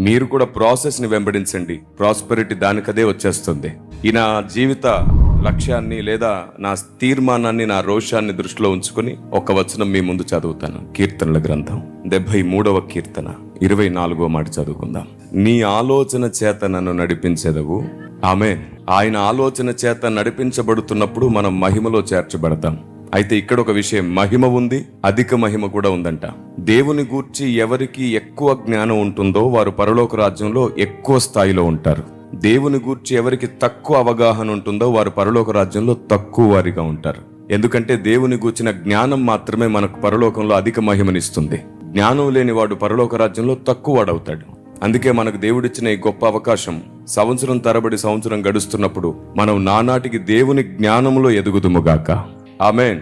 మీరు కూడా ప్రాసెస్ని వెంబడించండి. ప్రాస్పెరిటీ దానికదే వచ్చేస్తుంది. ఈ నా జీవిత లక్ష్యాన్ని లేదా నా తీర్మానాన్ని నా రోషాన్ని దృష్టిలో ఉంచుకొని ఒక వచనం మీ ముందు చదువుతాను. కీర్తనల గ్రంథం డెబ్బై మూడవ కీర్తన ఇరవై నాలుగో మాట చదువుకుందాం. నీ ఆలోచన చేత నన్ను నడిపించేదవు. ఆమె ఆయన ఆలోచన చేత నడిపించబడుతున్నప్పుడు మనం మహిమలో చేర్చబడతాం. అయితే ఇక్కడ ఒక విషయం మహిమ ఉంది అధిక మహిమ కూడా ఉందంట. దేవుని గూర్చి ఎవరికి ఎక్కువ జ్ఞానం ఉంటుందో వారు పరలోక రాజ్యంలో ఎక్కువ స్థాయిలో ఉంటారు. దేవుని గూర్చి ఎవరికి తక్కువ అవగాహన ఉంటుందో వారు పరలోక రాజ్యంలో తక్కువ వారిగా ఉంటారు. ఎందుకంటే దేవుని గూర్చిన జ్ఞానం మాత్రమే మనకు పరలోకంలో అధిక మహిమనిస్తుంది. జ్ఞానం లేని వాడు పరలోక రాజ్యంలో తక్కువ వాడవుతాడు. అందుకే మనకు దేవుడిచ్చిన ఈ గొప్ప అవకాశం సంవత్సరం తరబడి సంవత్సరం గడుస్తున్నప్పుడు మనం నానాటికి దేవుని జ్ఞానములో ఎదుగుదుముగాక ఆమెన్.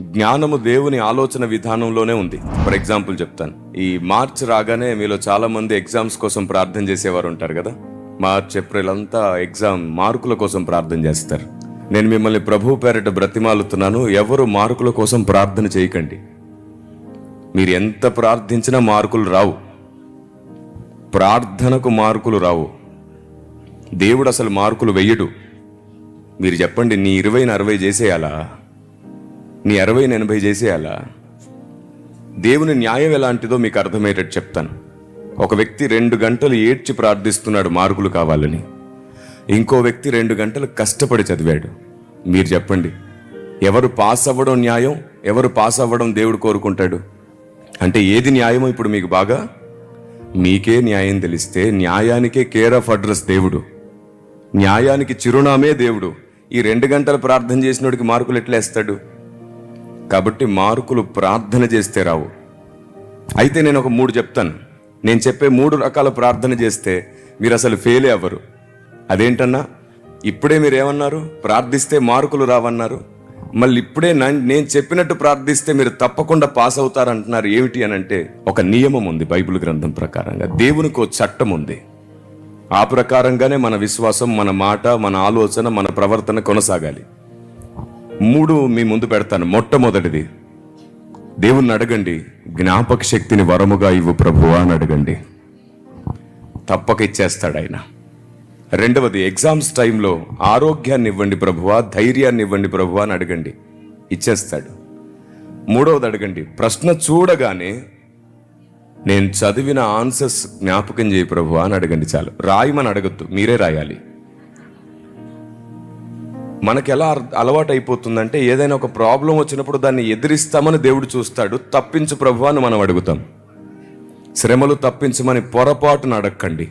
జ్ఞానము దేవుని ఆలోచన విధానంలోనే ఉంది. ఫర్ ఎగ్జాంపుల్ చెప్తాను. ఈ మార్చ్ రాగానే మీలో చాలా మంది ఎగ్జామ్స్ కోసం ప్రార్థన చేసేవారు ఉంటారు కదా? మార్చ్ ఏప్రిల్ అంతా ఎగ్జామ్ మార్కుల కోసం ప్రార్థన చేస్తారు. నేను మిమ్మల్ని ప్రభు పేరిట బ్రతిమాలుతున్నాను. ఎవరు మార్కుల కోసం ప్రార్థన చేయకండి. మీరు ఎంత ప్రార్థించినా మార్కులు రావు. ప్రార్థనకు మార్కులు రావు. దేవుడు అసలు మార్కులు వెయ్యడు మీరు చెప్పండి నీ ఇరవైని అరవై చేసేయాలా? నీ అరవైని ఎనభై చేసేయాలా? దేవుని న్యాయం ఎలాంటిదో మీకు అర్థమయ్యేటట్టు చెప్తాను. ఒక వ్యక్తి రెండు గంటలు ఏడ్చి ప్రార్థిస్తున్నాడు మార్కులు కావాలని. ఇంకో వ్యక్తి రెండు గంటలు కష్టపడి చదివాడు. మీరు చెప్పండి ఎవరు పాస్ అవ్వడం న్యాయం ఎవరు పాస్ అవ్వడం దేవుడు కోరుకుంటాడు? అంటే ఏది న్యాయమో ఇప్పుడు మీకు బాగా? మీకే న్యాయం తెలిస్తే న్యాయానికే కేర్ ఆఫ్ అడ్రస్ దేవుడు. న్యాయానికి చిరునామే దేవుడు. ఈ రెండు గంటలు ప్రార్థన చేసినోడికి మార్కులు ఎట్లా వేస్తాడు కాబట్టి మార్కులు ప్రార్థన చేస్తే రావు. అయితే నేను ఒక మూడు చెప్తాను. నేను చెప్పే మూడు రకాల ప్రార్థన చేస్తే మీరు అసలు ఫెయిల్ అవ్వరు. అదేంటన్నా? ఇప్పుడే మీరు ఏమన్నారు ప్రార్థిస్తే మార్కులు రావన్నారు. మళ్ళీ ఇప్పుడే నేను చెప్పినట్టు ప్రార్థిస్తే మీరు తప్పకుండా పాస్ అవుతారంటున్నారు. ఏమిటి అని అంటే ఒక నియమం ఉంది బైబిల్ గ్రంథం ప్రకారంగా. దేవునికి ఒక చట్టం ఉంది. ఆ ప్రకారంగానే మన విశ్వాసం మన మాట మన ఆలోచన మన ప్రవర్తన కొనసాగాలి. మూడు మీ ముందు పెడతాను. మొట్టమొదటిది దేవుణ్ణి అడగండి. జ్ఞాపక శక్తిని వరముగా ఇవ్వు ప్రభువా అని అడగండి. తప్పక ఇచ్చేస్తాడు ఆయన. రెండవది ఎగ్జామ్స్ టైంలో ఆరోగ్యాన్ని ఇవ్వండి ప్రభువా ధైర్యాన్ని ఇవ్వండి ప్రభువా అని అడగండి. ఇచ్చేస్తాడు. మూడవది అడగండి ప్రశ్న చూడగానే నేను చదివిన ఆన్సర్స్ జ్ఞాపకం చేయి ప్రభువా అని అడగండి చాలు. రాయమని అడగద్దు మీరే రాయాలి. మనకి ఎలా అలవాటు అయిపోతుందంటే ఏదైనా ఒక ప్రాబ్లం వచ్చినప్పుడు దాన్ని ఎదిరిస్తామని దేవుడు చూస్తాడు తప్పించు ప్రభు అని మనం అడుగుతాం. శ్రమలు తప్పించమని పొరపాటున అడగండి